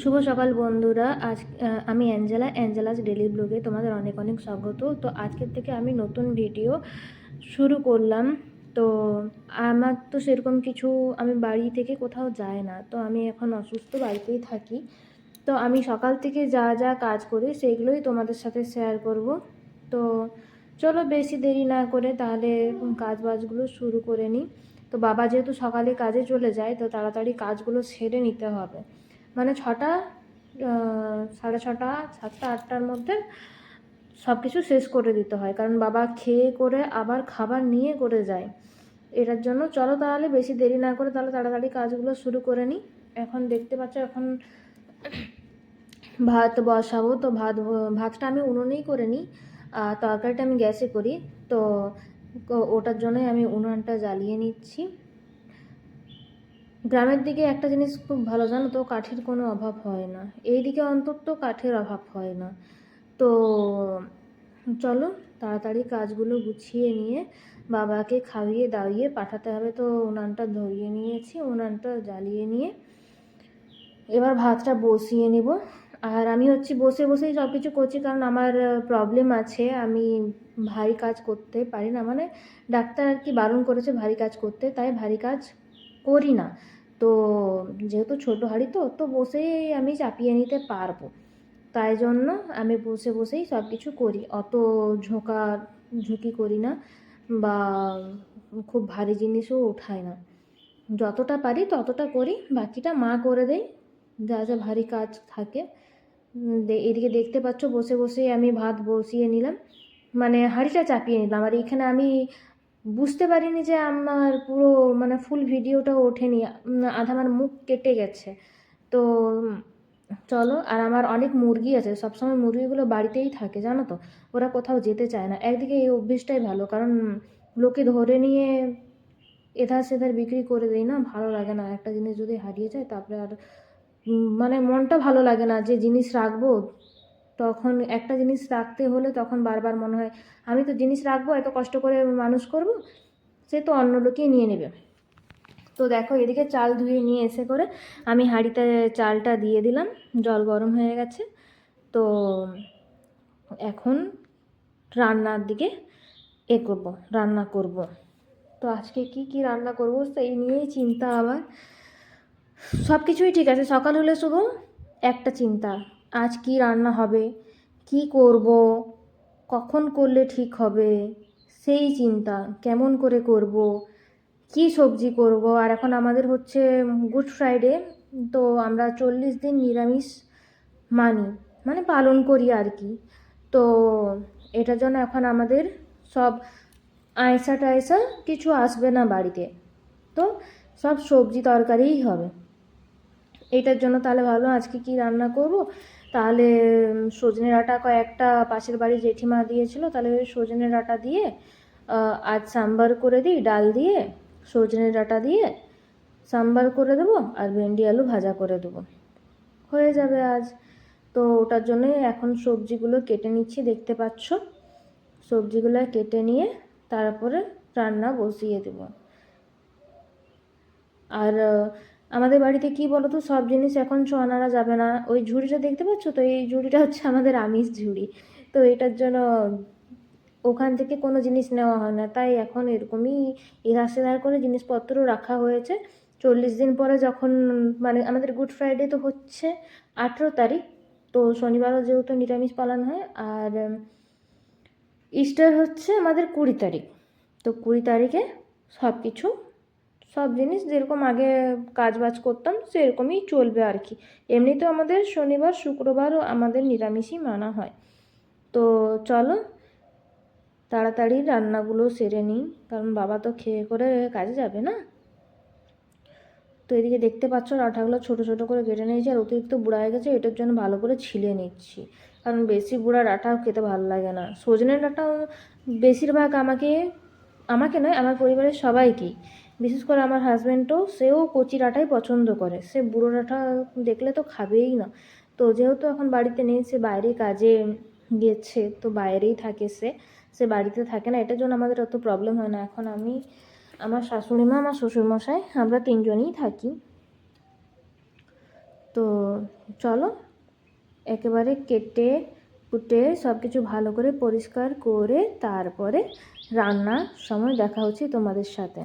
শুভ সকাল বন্ধুরা। আজ আমি অ্যাঞ্জেলা, অ্যাঞ্জেলাস ডেলি ব্লগে তোমাদের অনেক অনেক স্বাগত। তো আজকের থেকে আমি নতুন ভিডিও শুরু করলাম। তো আমার তো সেরকম কিছু আমি বাড়ি থেকে কোথাও যাই না। তো আমি এখন অসুস্থ বাড়িতেই থাকি। তো আমি সকাল থেকে যা যা কাজ করি সেগুলোই তোমাদের সাথে শেয়ার করব। তো চলো বেশি দেরি না করে তাহলে কাজ বাজগুলো শুরু করে নিই। তো বাবা যেহেতু সকালে কাজে চলে যায়, তো তাড়াতাড়ি কাজগুলো সেরে নিতে হবে। মানে ছটা সাড়ে ছটা, সাতটা, আটটার মধ্যে সব কিছু শেষ করে দিতে হয়। কারণ বাবা খেয়ে করে আবার খাবার নিয়ে করে যায়। এটার জন্য চলো তাহলে বেশি দেরি না করে তাহলে তাড়াতাড়ি কাজগুলো শুরু করে নিই। এখন দেখতে পাচ্ছ, এখন ভাত বসাবো। তো ভাত, ভাতটা আমি উনুনেই করে নিই। আর তরকারিটা আমি গ্যাসে করি। তো ওটার জন্যই আমি উনুনটা জ্বালিয়ে নিচ্ছি। গ্রামের দিকে একটা জিনিস খুব ভালো, জানো তো, কাঠের কোনো অভাব হয় না। এই দিকে অন্তত কাঠের অভাব হয় না। তো চলো, তাড়াতাড়ি কাজগুলো গুছিয়ে নিয়ে বাবাকে খাইয়ে দাইয়ে পাঠাতে হবে। তো উনানটা ধরিয়ে নিয়েছি, উনানটা জ্বালিয়ে নিয়ে এবার ভাতটা বসিয়ে নিব। আর আমি হচ্ছে বসে বসেই সব কিছু করছি, কারণ আমার প্রবলেম আছে। আমি ভারী কাজ করতে পারি না। মানে ডাক্তার আর কি বারণ করেছে ভারী কাজ করতে, তাই ভারী কাজ করি না। তো যেহেতু ছোটো হাঁড়ি তো তো বসেই আমি চাপিয়ে নিতে পারব। তাই জন্য আমি বসে বসেই সব কিছু করি। অত ঝোঁকা, ঝুঁকি করি না বা খুব ভারী জিনিসও উঠাই না। যতটা পারি ততটা করি, বাকিটা মা করে দেয়। যা যা ভারী কাজ থাকে। এদিকে দেখতে পাচ্ছ বসে বসে আমি ভাত বসিয়ে নিলাম। মানে হাঁড়িটা চাপিয়ে নিলাম। আর এখানে আমি বুঝতে পারিনি যে আমার পুরো মানে ফুল ভিডিওটা ওঠেনি। আধা আমার মুখ কেটে গেছে। তো, চলো, আর আমার অনেক মুরগি আছে। সবসময় মুরগিগুলো বাড়িতেই থাকে, জানো তো? ওরা কোথাও যেতে চায় না। একদিকে এই অভ্যেসটাই ভালো, কারণ লোকে ধরে নিয়ে এধার সেধার বিক্রি করে দেয় না। ভালো লাগে না। একটা জিনিস যদি হারিয়ে যায়, তারপরে আর মানে মনটা ভালো লাগে না যে জিনিস রাখব তখন একটা জিনিস রাখতে হলে তখন বারবার মনে হয়, আমি তো জিনিস রাখব, এত কষ্ট করে মানুষ করব, সে তো অন্য লোকেই নিয়ে নেবে। তো দেখো এদিকে চাল ধুয়ে নিয়ে এসে করে আমি হাঁড়িতে চালটা দিয়ে দিলাম, জল গরম হয়ে গেছে। তো এখন রান্নার দিকে এগোবো, রান্না করব। তো আজকে কি কি রান্না করব সেই নিয়েই চিন্তা আবার সব কিছুই ঠিক আছে, সকাল হলে শুধু একটা চিন্তা আজ কি রান্না হবে? কি করব? কখন করলে ঠিক হবে? সেই চিন্তা, কেমন করে করব? কি সবজি করব? আর এখন আমাদের হচ্ছে গুড ফ্রাইডে, তো আমরা চল্লিশ দিন নিরামিষ মানি মানে পালন করি আর কি। তো এটার জন্য এখন আমাদের সব আয়সা টায়সা কিছু আসবে না বাড়িতে। তো সব সবজি তরকারিই হবে। এটার জন্য তাহলে ভালো, আজকে কি রান্না করব? তাহলে সজনে ডাঁটা কয়েকটা পাশের বাড়ি জেঠিমা দিয়েছিল, তাহলে সজনে ডাঁটা দিয়ে আজ সাম্বার করে দিই, ডাল দিয়ে সজনে ডাঁটা দিয়ে সাম্বার করে দেবো আর ভেন্ডি আলু ভাজা করে দেবো। হয়ে যাবে আজ। তো ওটার জন্যই এখন সবজিগুলো কেটে নিচ্ছি, দেখতে পাচ্ছ? সবজিগুলো কেটে নিয়ে তারপরে রান্না বসিয়ে দেবো। আর আমাদের বাড়িতে কি বলো তো সব জিনিস এখন আনারা যাবে না। ওই ঝুড়িটা দেখতে পাচ্ছ তো? এই ঝুড়িটা হচ্ছে আমাদের আমিষ ঝুড়ি। তো এটার জন্য ওখান থেকে কোনো জিনিস নেওয়া হয় না। তাই এখন এরকমই এধার সেধার করে জিনিসপত্র রাখা হয়েছে। চল্লিশ দিন পরে যখন মানে আমাদের গুড ফ্রাইডে তো হচ্ছে আঠেরো তারিখ। তো শনিবারও যেহেতু নিরামিষ পালন হয়, আর ইস্টার হচ্ছে আমাদের কুড়ি তারিখ। তো কুড়ি তারিখে সব কিছু সব জিনিস যেরকম আগে কাজ বাজ করতাম, সেরকমই চলবে আর কি। এমনিতেও আমাদের শনিবার, শুক্রবারও আমাদের নিরামিষই মানা হয়। তো চলো, তাড়াতাড়ি রান্নাগুলো সেরে নিই, কারণ বাবা তো খেয়ে করে কাজে যাবে না। তো এদিকে দেখতে পাচ্ছ ডাঁটাগুলো ছোটো ছোটো করে কেটে নিয়েছি, আর অতিরিক্ত বুড়া হয়ে গেছে, এটার জন্য ভালো করে ছিলে নিচ্ছি। কারণ বেশি বুড়া ডাঁটাও খেতে ভালো লাগে না। সজনে ডাঁটা বেশিরভাগ আমাকে আমাকে নয়, আমার পরিবারের সবাইকেই। বিশেষ করে আমার হাজব্যান্ডও সেও কচি ডাঁটাই পছন্দ করে। সে বুড়ো ডাঁটা দেখলে তো খাবেই না। তো যেহেতু এখন বাড়িতে নেই, সে বাইরে কাজে গেছে, তো বাইরেই থাকে সে। সে বাড়িতে থাকে না, এটার জন্য আমাদের অত প্রবলেম হয় না। এখন আমি, আমার শাশুড়ি মা, আমার শ্বশুরমশাই, আমরা তিনজনই থাকি। তো চলো, একেবারে কেটে কুটে সব কিছু ভালো করে পরিষ্কার করে তারপরে রান্নার সময় দেখা হচ্ছে তোমাদের সাথে।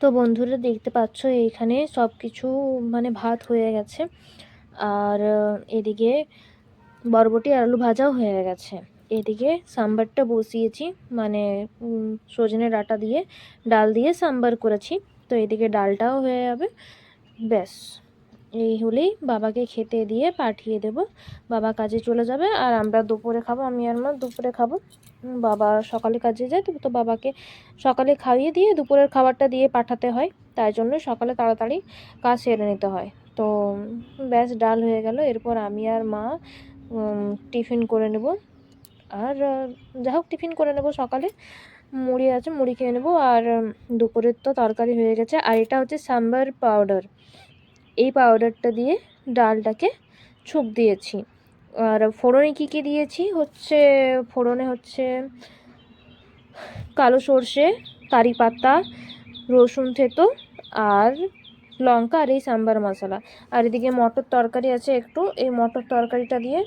তো বন্ধুরা দেখতে পাচ্ছ এইখানে সব কিছু মানে ভাত হয়ে গেছে। আর এদিকে বরবটি আলু ভাজাও হয়ে গেছে। এদিকে সাম্বারটা বসিয়েছি মানে সজনে ডাটা দিয়ে, ডাল দিয়ে সাম্বার করেছি। তো এদিকে ডালটাও হয়ে যাবে। ব্যাস। এই হলেই বাবাকে খেতে দিয়ে পাঠিয়ে দেব। বাবা কাজে চলে যাবে আর আমরা দুপুরে খাব, আমি আর মা দুপুরে খাব। বাবা সকালে কাজে যায়, তো বাবাকে সকালে খাইয়ে দিয়ে দুপুরের খাবারটা দিয়ে পাঠাতে হয়। তাই জন্য সকালে তাড়াতাড়ি কাজ সেরে নিতে হয়। তো ব্যাস ডাল হয়ে গেল। এরপর আমি আর মা টিফিন করে নেব। আর যাই হোক, টিফিন করে নেব সকালে। মুড়ি আছে, মুড়ি খেয়ে নেব। আর দুপুরের তো তরকারি হয়ে গেছে। আর এটা হচ্ছে সাম্বার পাউডার। এই পাউডারটা দিয়ে ডালটাকে ছুপ দিয়েছি। আর ফোড়নে কী কী দিয়েছি? হচ্ছে ফোড়নে হচ্ছে কালো সর্ষে কারি পাতা রসুন থেতো আর লঙ্কা আর এই সাম্বার মশলা। আর এদিকে মটর তরকারি আছে একটু এই মটর তরকারিটা দিয়ে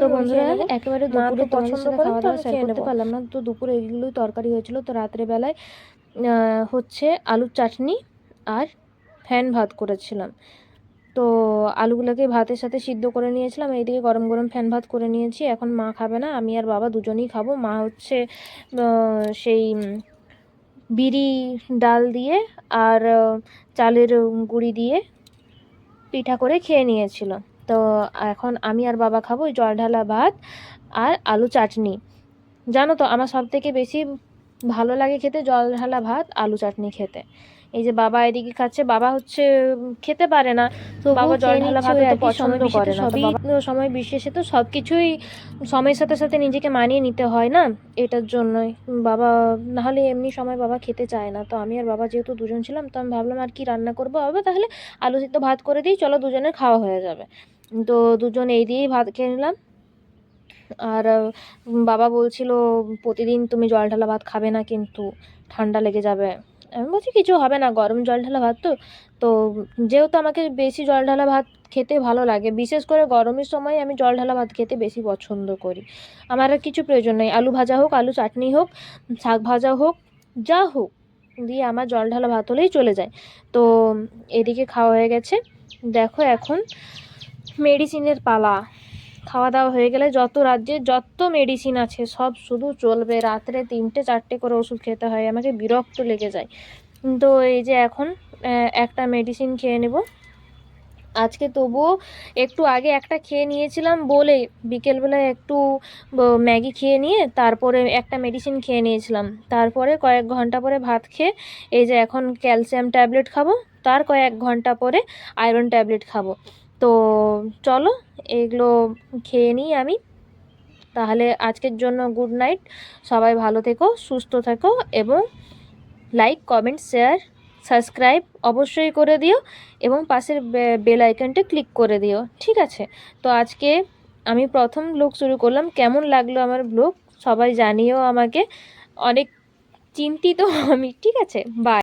তো বন্ধুরা একেবারে দুপুরে পছন্দ করে খাওয়া দাওয়া শেয়ার করতে পারলাম না তো দুপুরে এইগুলোই তরকারি হয়েছিল তো রাত্রেবেলায় হচ্ছে আলুর চাটনি আর ফ্যান ভাত করেছিলাম। তো আলুগুলোকে ভাতের সাথে সিদ্ধ করে নিয়েছিলাম, এইদিকে গরম গরম ফ্যান ভাত করে নিয়েছি। এখন মা খাবে না, আমি আর বাবা দুজনেই খাব। মা হচ্ছে সেই বিড়ি ডাল দিয়ে আর চালের গুঁড়ি দিয়ে পিঠা করে খেয়ে নিয়েছিল। তো এখন আমি আর বাবা খাব জল ঢালা ভাত আর আলু চাটনি। জানো তো, আমার সব থেকে বেশি ভালো লাগে খেতে জল ঢালা ভাত, আলু চাটনি খেতে। এই যে বাবা এদিকে খাচ্ছে বাবা হচ্ছে খেতে পারে না। তো বাবা জল ঢালা ভাত তো পছন্দ করে না। সবই সময় বিশেষে তো সব কিছুই সময়ের সাথে সাথে নিজেকে মানিয়ে নিতে হয় না এটার জন্যই। বাবা নাহলে এমনি সময় বাবা খেতে চায় না। তো আমি আর বাবা যেহেতু দুজন ছিলাম তো আমি ভাবলাম আর কি রান্না করব। বাবা তাহলে আলু সিদ্ধ ভাত করে দিই চলো দুজনের খাওয়া হয়ে যাবে। তো দুজন এই দিয়েই ভাত খেয়ে নিলাম। আর বাবা বলছিল প্রতিদিন তুমি জল ঢালা ভাত খাবে না কিন্তু ঠান্ডা লেগে যাবে। আমি বলছি কিছু হবে না, গরম জল ঢালা ভাত তো। তো যেহেতু আমাকে বেশি জল ঢালা ভাত খেতে ভালো লাগে, বিশেষ করে গরমের সময় আমি জল ঢালা ভাত খেতে বেশি পছন্দ করি। আমার আর কিছু প্রয়োজন নেই, আলু ভাজা হোক, আলু চাটনি হোক, শাক ভাজা হোক, যা হোক, দিয়ে আমার জল ঢালা ভাত হলেই চলে যায়। তো এদিকে খাওয়া হয়ে গেছে। দেখো এখন মেডিসিনের পালা। খাওয়া দাওয়া হয়ে গেলে যত রাজ্যে যত মেডিসিন আছে, সব শুধু চলবে। রাত্রে তিনটে, চারটে করে ওষুধ খেতে হয়, আমাকে বিরক্ত লেগে যায়। তো এই যে এখন একটা মেডিসিন খেয়ে নেব। আজকে তবুও একটু আগে একটা খেয়ে নিয়েছিলাম বলে বিকেলবেলায় একটু ম্যাগি খেয়ে নিয়ে তারপরে একটা মেডিসিন খেয়ে নিয়েছিলাম। তারপরে কয়েক ঘণ্টা পরে ভাত খেয়ে, এই যে এখন ক্যালসিয়াম ট্যাবলেট খাব, তার কয়েক ঘণ্টা পরে আয়রন ট্যাবলেট খাব। তো চলো, এগুলো খেয়ে নিই আমি। তাহলে আজকের জন্য গুড নাইট সবাই ভালো থেকো, সুস্থ থেকো এবং লাইক কমেন্ট শেয়ার সাবস্ক্রাইব অবশ্যই করে দিও এবং পাশের বেল আইকনটা ক্লিক করে দিও, ঠিক আছে? তো আজকে আমি প্রথম ব্লগ শুরু করলাম। কেমন লাগল আমার ব্লগ সবাই জানিও আমাকে। অনেক চিন্তিত আমি, ঠিক আছে? বাই